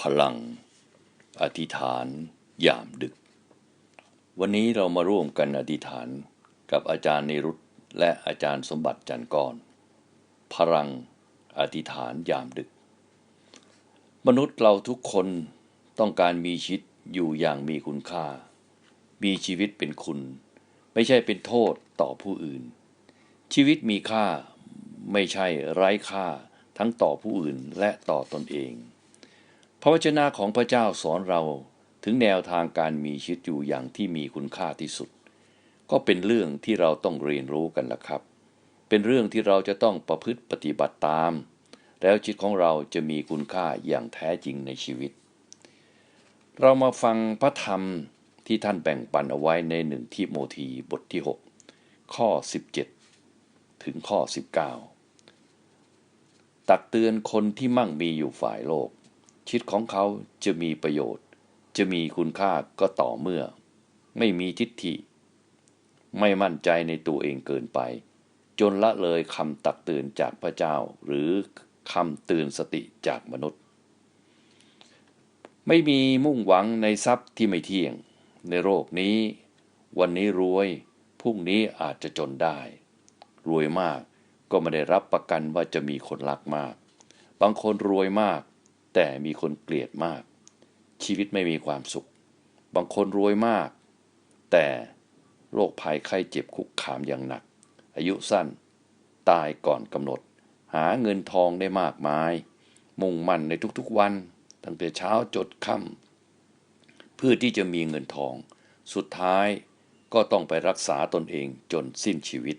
พลัง อธิษฐาน ยามดึก วันนี้เรามาร่วมกันอธิษฐานกับอาจารย์นิรุตและอาจารย์สมบัติจันทร์ก้อน พลัง อธิษฐานยามดึก มนุษย์เราทุกคนต้องการมีชีวิตอยู่อย่างมีคุณค่า มีชีวิตเป็นคุณ ไม่ใช่เป็นโทษต่อผู้อื่น ชีวิตมีค่าไม่ใช่ไร้ค่าทั้งต่อผู้อื่นและต่อตนเอง พระวจนะของพระเจ้าสอนเราถึงแนวทางการมีชีวิตอยู่อย่างที่มีคุณค่าที่สุด ก็เป็นเรื่องที่เราต้องเรียนรู้กันละครับ เป็นเรื่องที่เราจะต้องประพฤติปฏิบัติตาม แล้วชีวิตของเราจะมีคุณค่าอย่างแท้จริงในชีวิต เรามาฟังพระธรรมที่ท่านแบ่งปันเอาไว้ในหนึ่งที่โมธีบทที่ 6 ข้อ 17 ถึงข้อ 19 ตักเตือนคนที่มั่งมีอยู่ฝ่ายโลก ชีวิตของเขาจะมีประโยชน์ จะมีคุณค่าก็ต่อเมื่อ ไม่มีทิฏฐิ ไม่มั่นใจในตัวเองเกินไป จนละเลยคำตักเตือนจากพระเจ้า หรือคำเตือนสติจากมนุษย์ ไม่มีมุ่งหวังในทรัพย์ที่ไม่เที่ยง ในโลกนี้ วันนี้รวยพรุ่งนี้อาจจะจนได้ รวยมากก็ไม่ได้รับประกันว่าจะมีคนรักมาก บางคนรวยมาก แต่มีคนเกลียดมาก ชีวิตไม่มีความสุข บางคนรวยมาก แต่โรคภัยไข้เจ็บคุกคามอย่างหนัก อายุสั้น ตายก่อนกำหนด หาเงินทองได้มากมาย มุ่งมั่นในทุกๆวัน ตั้งแต่เช้าจดค่ำเพื่อที่จะมีเงินทอง สุดท้ายก็ต้องไปรักษาตนเองจนสิ้นชีวิต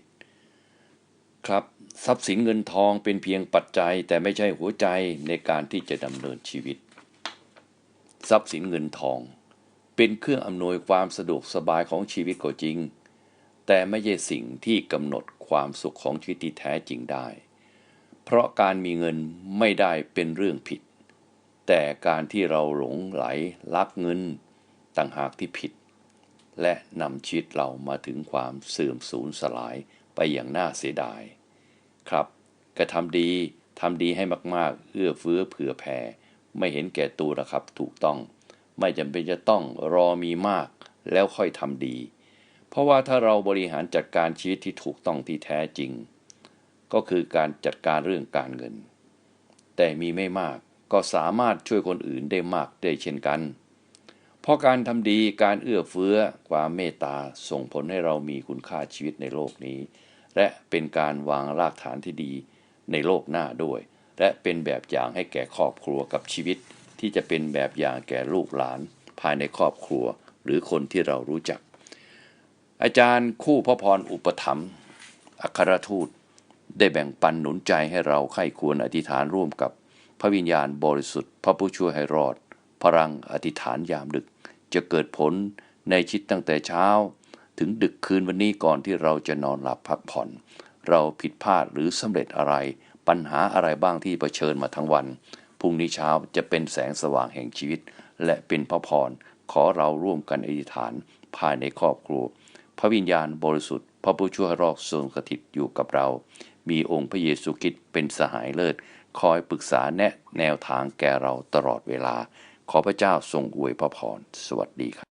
ครับ ทรัพย์สินเงินทองเป็นเพียงปัจจัย แต่ไม่ใช่หัวใจในการที่จะดำเนินชีวิต ทรัพย์สินเงินทอง เป็นเครื่องอำนวยความสะดวกสบายของชีวิตก็จริง แต่ไม่ใช่สิ่งที่กำหนดความสุขของชีวิตที่แท้จริงได้ เพราะการมีเงินไม่ได้เป็นเรื่องผิด แต่การที่เราหลงไหลลักเงินต่างหากที่ผิด และนำชีวิตเรามาถึงความเสื่อมสูญสลายไปอย่างน่าเสียดาย ครับ กระทำดีทำดีให้มากๆ เอื้อเฟื้อเผื่อแผ่ ไม่เห็นแก่ตัวนะครับ ถูกต้อง ไม่จำเป็นจะต้องรอมีมาก แล้วค่อยทำดี เพราะว่าถ้าเราบริหารจัดการชีวิตที่ถูกต้องที่แท้จริง ก็คือการจัดการเรื่องการเงิน แต่มีไม่มากก็สามารถช่วยคนอื่นได้มากได้เช่นกัน เพราะการทำดีการเอื้อเฟื้อความเมตตาส่งผลให้เรามีคุณค่าชีวิตในโลกนี้ และเป็นการวางรากฐานที่ดีในโลกหน้าด้วย และเป็นแบบอย่างให้แก่ครอบครัวกับชีวิต ที่จะเป็นแบบอย่างแก่ลูกหลาน ภายในครอบครัว หรือคนที่เรารู้จัก อาจารย์คู่พระพรอุปถัมภ์อัครทูต ได้แบ่งปันหนุนใจให้เราใคร่ควรอธิษฐานร่วมกับ พระวิญญาณบริสุทธิ์ พระผู้ช่วยให้รอด พลังอธิษฐานยามดึก จะเกิดผลในชิดตั้งแต่เช้า ถึงดึกคืนวันนี้ก่อนที่เราจะนอนหลับพักผ่อน เราผิดพลาดหรือสำเร็จอะไร ปัญหาอะไรบ้างที่เผชิญมาทั้งวันพรุ่งนี้เช้าจะเป็นแสงสว่างแห่งชีวิต และเป็นพระพรขอเราร่วมกันอธิษฐานภายในครอบครัว พระวิญญาณบริสุทธิ์ พระผู้ช่วยรอกทรงสถิตอยู่กับเรา มีองค์พระเยซูคริสต์เป็นสหายเลิศ คอยปรึกษาแนะแนวทางแก่เราตลอดเวลา ขอพระเจ้าทรงอวยพระพรสวัสดีครับ